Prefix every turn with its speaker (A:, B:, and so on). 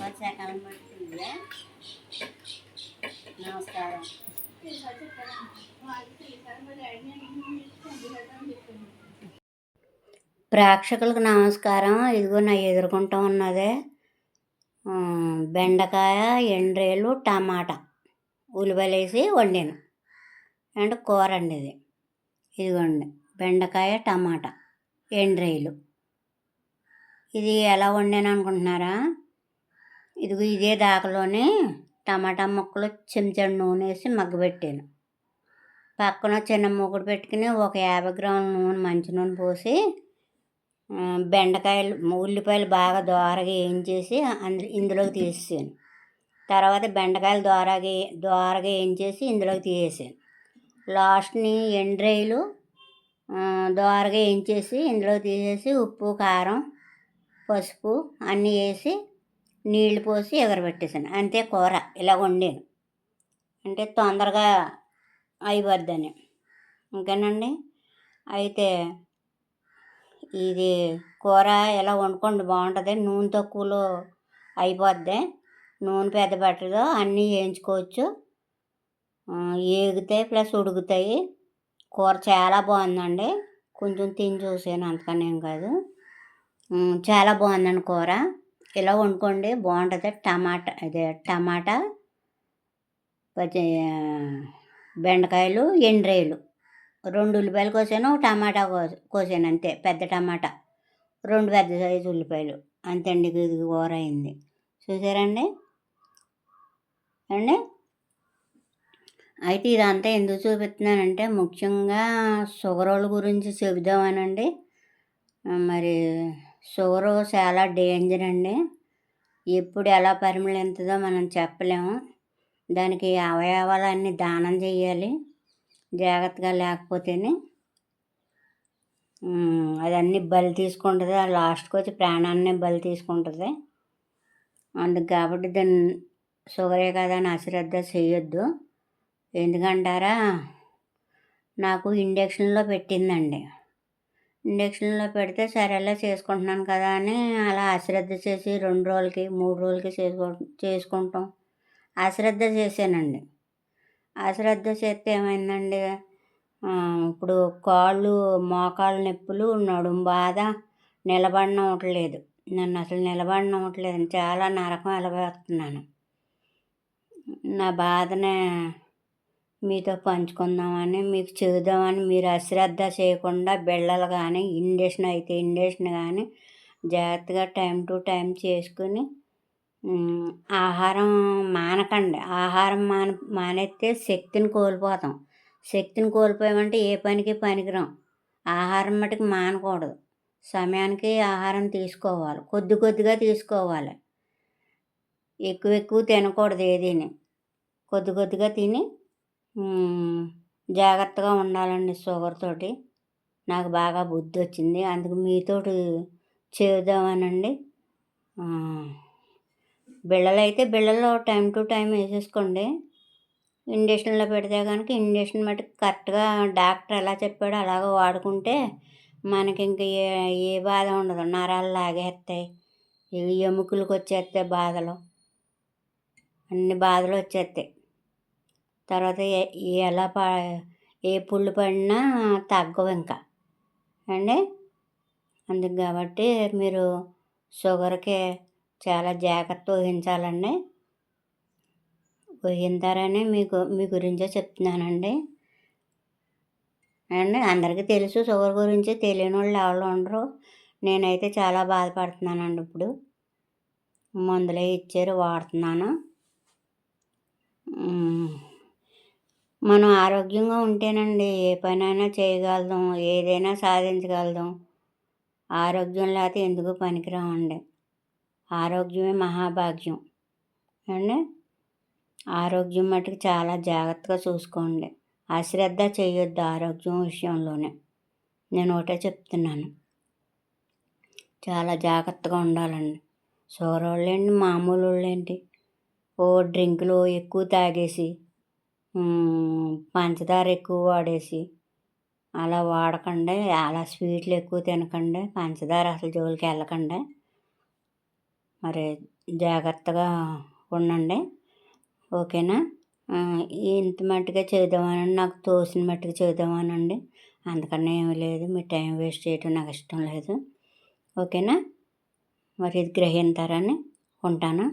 A: వర్షాకాలం నమస్కారం. ప్రేక్షకులకు నమస్కారం. ఇదిగో నా ఎదుర్కొంటూ ఉన్నదే బెండకాయ ఎండ్రేలు టమాటా. ఉల్లిపాయలు వేసి వండాను. అంటే కూర అండి ఇది. ఇదిగోండి బెండకాయ టమాటా ఎండ్రేలు ఇది ఎలా వండాను అనుకుంటున్నారా? ఇదిగో ఇదే దాకలోనే టమాటా ముక్కలు చెంచాడు నూనె వేసి మగ్గబెట్టాను. పక్కన చిన్న మూకుడు పెట్టుకుని ఒక యాభై గ్రాముల నూనె మంచి నూనె పోసి బెండకాయలు ఉల్లిపాయలు బాగా దోరగా వేయించేసి అందులో ఇందులోకి తీసేసాను. తర్వాత బెండకాయలు దోరగా దోరగా వేయించేసి ఇందులోకి తీసేసాను. లాస్ట్ని ఎండ్రాయిలు దోరగా వేయించేసి ఇందులో తీసేసి ఉప్పు కారం పసుపు అన్నీ వేసి నీళ్ళు పోసి ఎగరబెట్టేసాను అంతే కూర ఇలా వండాను. అంటే తొందరగా అయిపోద్దని. ఇంకేనండి? అయితే ఇది కూర ఎలా వండుకోండి బాగుంటుంది. నూనె తక్కువలో అయిపోద్ది. నూనె పెద్ద పెట్టదు. అన్నీ వేయించుకోవచ్చు. ఏగుతాయి ప్లస్ ఉడుకుతాయి. కూర చాలా బాగుందండి. కొంచెం తిని చూసాను. అంతకనేం ఏం కాదు. చాలా బాగుందండి కూర. ఇలా వండుకోండి. బాగుంటుంది. టమాటా అదే టమాటా పచ్చి బెండకాయలు ఎండ్రాయలు. రెండు ఉల్లిపాయలు కోసాను. టమాటా కోస- కోసాను అంతే. పెద్ద టమాటా. రెండు పెద్ద సైజు ఉల్లిపాయలు. అంతే అండి. ఇది కూర అయింది. చూసారండి? అండి? అయితే ఇదంతా ఎందుకు చూపిస్తున్నానంటే ముఖ్యంగా షుగర్ వాళ్ళ గురించి చెబుదామనండి. మరి షుగరు చాలా డేంజర్ అండి. ఎప్పుడు ఎలా పరిమళింతుందో మనం చెప్పలేము. దానికి అవయవాలన్నీ దానం చేయాలి. జాగ్రత్తగా లేకపోతేనే. అదన్నీ బలి తీసుకుంటుంది. ఆ లాస్ట్కి వచ్చి ప్రాణాన్ని బలి తీసుకుంటుంది. అందుకు కాబట్టి దాన్ని షుగరే కదా అని అశ్రద్ధ చేయొద్దు. ఎందుకంటారా? నాకు ఇండక్షన్లో పెట్టిందండి. ఇండక్షన్లో పెడితే సరేలా చేసుకుంటున్నాను కదా అని అలా అశ్రద్ధ చేసి రెండు రోజులకి మూడు రోజులకి చేసుకో చేసుకుంటాం. అశ్రద్ధ చేశానండి. అశ్రద్ధ చేస్తే ఏమైందండి? ఇప్పుడు కాళ్ళు మోకాళ్ళ నొప్పులు నడుము బాధ నిలబడిన అవ్వట్లేదు నన్ను అసలు నిలబడిన అవ్వట్లేదు చాలా నరకం వెళ్ళబోతున్నాను నా బాధనే మీతో పంచుకుందామని మీకు చెబుదామని మీరు అశ్రద్ధ చేయకుండా బిళ్ళలు కానీ ఇండక్షన్ అయితే ఇండక్షన్ కానీ జాగ్రత్తగా టైం టు టైం చేసుకుని ఆహారం మానకండి. ఆహారం మాన మానేస్తే శక్తిని కోల్పోతాం. శక్తిని కోల్పోయామంటే ఏ పనికి పనికిరాం. ఆహారం మటుకు మానకూడదు. సమయానికి ఆహారం తీసుకోవాలి. కొద్ది కొద్దిగా తీసుకోవాలి. ఎక్కువ ఎక్కువ తినకూడదు ఏదీని. కొద్ది కొద్దిగా తిని జాగ్రత్తగా ఉండాలండి షుగర్ తోటి. నాకు బాగా బుద్ధి వచ్చింది. అందుకు మీతోటి చేద్దామనండి. బిళ్ళలైతే బిళ్ళలు అయితే బిళ్ళలో టైం టు టైం వేసేసుకోండి. ఇండక్షన్లో పెడితే కనుక ఇండక్షన్ మటుకు కరెక్ట్గా డాక్టర్ ఎలా చెప్పాడో అలాగ వాడుకుంటే మనకి ఇంక ఏ ఏ బాధ ఉండదు. నరాలు లాగేస్తాయి. ఎముకలకు వచ్చేస్తాయి బాధలు. అన్ని బాధలు వచ్చేస్తాయి. తర్వాత ఏ ఎలా ప ఏ పుళ్ళు పడినా తగ్గవు ఇంకా. అండి అందుకు కాబట్టి మీరు షుగర్కి చాలా జాగ్రత్త వహించాలండి వహించారని మీకు మీ గురించే చెప్తున్నానండి. అండి అందరికీ తెలుసు షుగర్ గురించి తెలియని వాళ్ళు ఎవరు ఉండరు. నేనైతే చాలా బాధపడుతున్నానండి ఇప్పుడు. మందులే ఇచ్చారు వాడుతున్నాను. మనం ఆరోగ్యంగా ఉంటేనండి ఏ పనైనా చేయగలుగుతాం ఏదైనా సాధించగలుగుతాం ఆరోగ్యం లేకపోతే ఎందుకు పనికిరామండి ఆరోగ్యమే మహాభాగ్యం. అండి? ఆరోగ్యం మటుకు చాలా జాగ్రత్తగా చూసుకోండి. అశ్రద్ధ చేయొద్దు ఆరోగ్యం విషయంలోనే. నేను ఒకటే చెప్తున్నాను. చాలా జాగ్రత్తగా ఉండాలండి. షుగర్ ఏంటి మామూలు వాళ్ళేంటి ఓ డ్రింకులు ఎక్కువ తాగేసి పంచదార ఎక్కువ వాడేసి అలా వాడకండి అలా స్వీట్లు ఎక్కువ తినకండి పంచదార అసలు జోలికి వెళ్ళకుండా. మరి జాగ్రత్తగా ఉండండి. ఓకేనా? ఇంత మట్టుగా చేద్దామని నాకు తోసిన మట్టుగా చేద్దామనండి. అందుకని ఏమీ లేదు. మీ టైం వేస్ట్ చేయటం నాకు ఇష్టం లేదు. ఓకేనా? మరి ఇది గ్రహింతారని ఉంటాను.